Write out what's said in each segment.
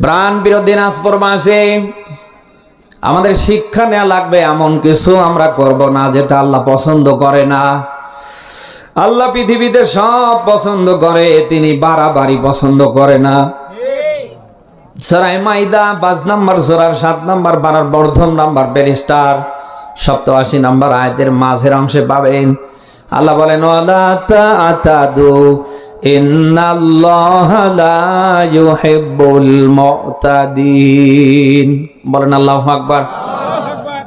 প্রাণ বিরোধী নাচপর মাসে আমাদের শিক্ষা নেওয়া লাগবে, এমন কিছু আমরা করব না যেটা আল্লাহ পছন্দ করে না। আল্লাহ পৃথিবীতে সব পছন্দ করে, তিনি বাড়াবাড়ি পছন্দ করে না। সরাই মাইদা, পাঁচ নাম্বার সরার সাত নাম্বার বারার বর্ধন নাম্বার ব্যারিস্টার, সপ্তআশি নাম্বার আয়তের মাঝের অংশে পাবেন। আল্লাহ বলেন তাআতাদু ইন্নাল্লাহা লা ইউহিব্বুল মুতাদিন। বলেন আল্লাহু আকবার।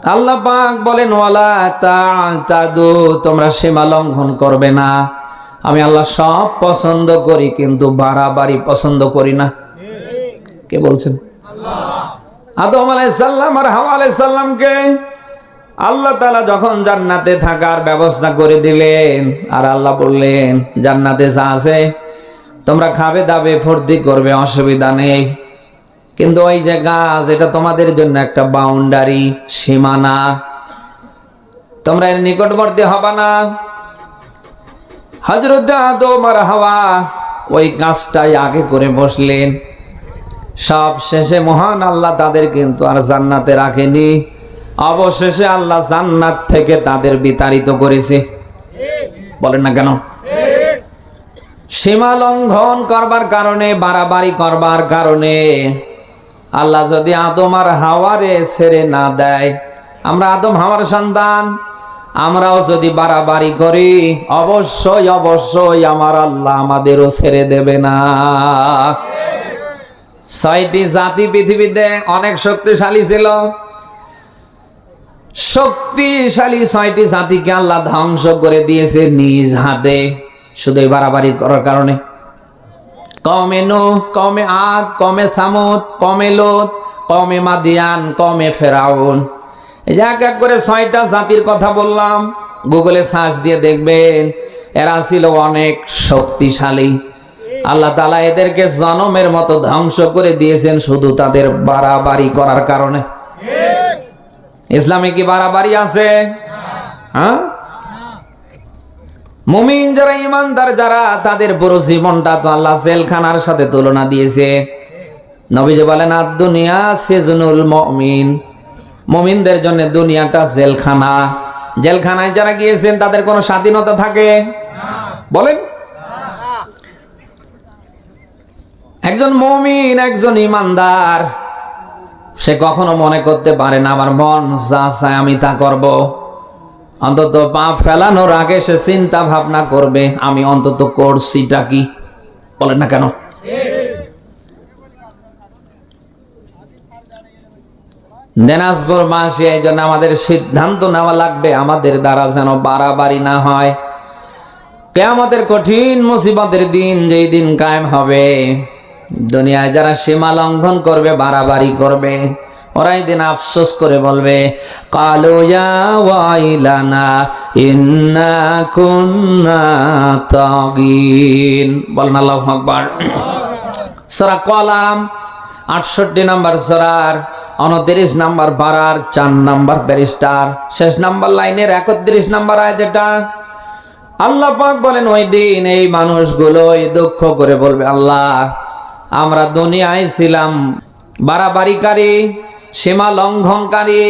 আল্লাহ পাক বলেন, ওয়ালা তাআতাদু তোমরা সীমা লঙ্ঘন করবে না। আমি আল্লাহ সব পছন্দ করি, কিন্তু বাড়াবাড়ি পছন্দ করি না। কে বলছেন? আদম আলাইসাল্লাম আর হাওয়া আলাইসাল্লামকে আল্লাহ তালা যখন জান্নাতে থাকার ব্যবস্থা করে দিলেন, আর আল্লাহ বললেন, জান্নাতে যা আছে, তোমরা খাবে দাবে, ফুর্তি করবে, অসুবিধা নেই। কিন্তু ওই যে গাছ, এটা তোমাদের জন্য একটা বাউন্ডারি সীমানা। তোমরা এর নিকটবর্তী হবা না। হজরত আর হাওয়া ওই কাজটাই আগে করে বসলেন। সব শেষে মহান আল্লাহ তাদের কিন্তু আর জান্নাতে রাখেনি। অবশেষে আল্লাহ জান্নাত থেকে তাদের বিতাড়িত করেছে। বলেন না কেন? সীমা লঙ্ঘন করবার কারণে, বাড়াবাড়ি করবার কারণে আল্লাহ যদি আদম আর হাওয়ারে ছেড়ে না দেয়, আমরা আদম হাওয়ার সন্তান, আমরাও যদি বাড়াবাড়ি করি, অবশ্যই অবশ্যই আমার আল্লাহ আমাদেরও ছেড়ে দেবে না। ছয়টি জাতি পৃথিবীতে অনেক শক্তিশালী ছিল। শক্তিশালী ছয়টি জাতিকে আল্লাহ ধ্বংস করে দিয়েছে নিজ হাতে। শুধু বাড়াবাড়ি করার কারণে। কমে নো কমে আদ, কমে সামুদ, কমে লোত, কমে মাদিয়ান, কমে ফেরাউন। এক এক করে ছয়টা জাতির কথা বললাম, গুগলে সার্চ দিয়ে দেখবেন, এরা ছিল অনেক শক্তিশালী। আল্লাহ তালা এদেরকে জনমের মতো ধ্বংস করে দিয়েছেন শুধু তাদের বাড়াবাড়ি করার কারণে। ইসলামে কি বাড়াবাড়ি আছে? হ্যাঁ? মুমিন যারা ইমানদার, যারা তাদের পুরো জীবনটা তো আল্লাহ জেলখানার সাথে তুলনা দিয়েছে। নবীজি বলেন আর দুনিয়া সেজনুল মমিন। মমিনদের জন্য দুনিয়াটা জেলখানা। জেলখানায় যারা গিয়েছেন, তাদের কোনো স্বাধীনতা থাকে? বলেন। একজন মমিন, একজন ইমানদার সে কখনো মনে করতে পারে না, আমার মন যা চায় আমি তা করব। অন্তত পা ফেলানোর আগে সে চিন্তা ভাবনা করবে, আমি অন্তত করছিটা কি? বলেন না কেন? দিনাজপুর মাসে এই জন্য আমাদের সিদ্ধান্ত নেওয়া লাগবে, আমাদের দ্বারা যেন বাড়াবাড়ি না হয়। কেয়ামতের কঠিন মুসিবতের দিন যেই দিন কায়েম হবে দুনিয়ায় যারা সীমা লঙ্ঘন করবে, বাড়াবাড়ি করবে, ওরাই দিন আফসোস করে বলবে, কালো ওয়াইলানা, ইন্না কুন্না কলাম আটষট্টি নাম্বার সরার, উনত্রিশ নাম্বার বারার চার নাম্বার ব্যারিস্টার। শেষ নাম্বার লাইনের একত্রিশ নাম্বার আয় যেটা আল্লাহ পাক বলেন, ওই দিন এই মানুষগুলো দুঃখ করে বলবে, আল্লাহ আমরা দুনিয়ায় ছিলাম। বাড়াবাড়িকারী সীমা লঙ্ঘনকারী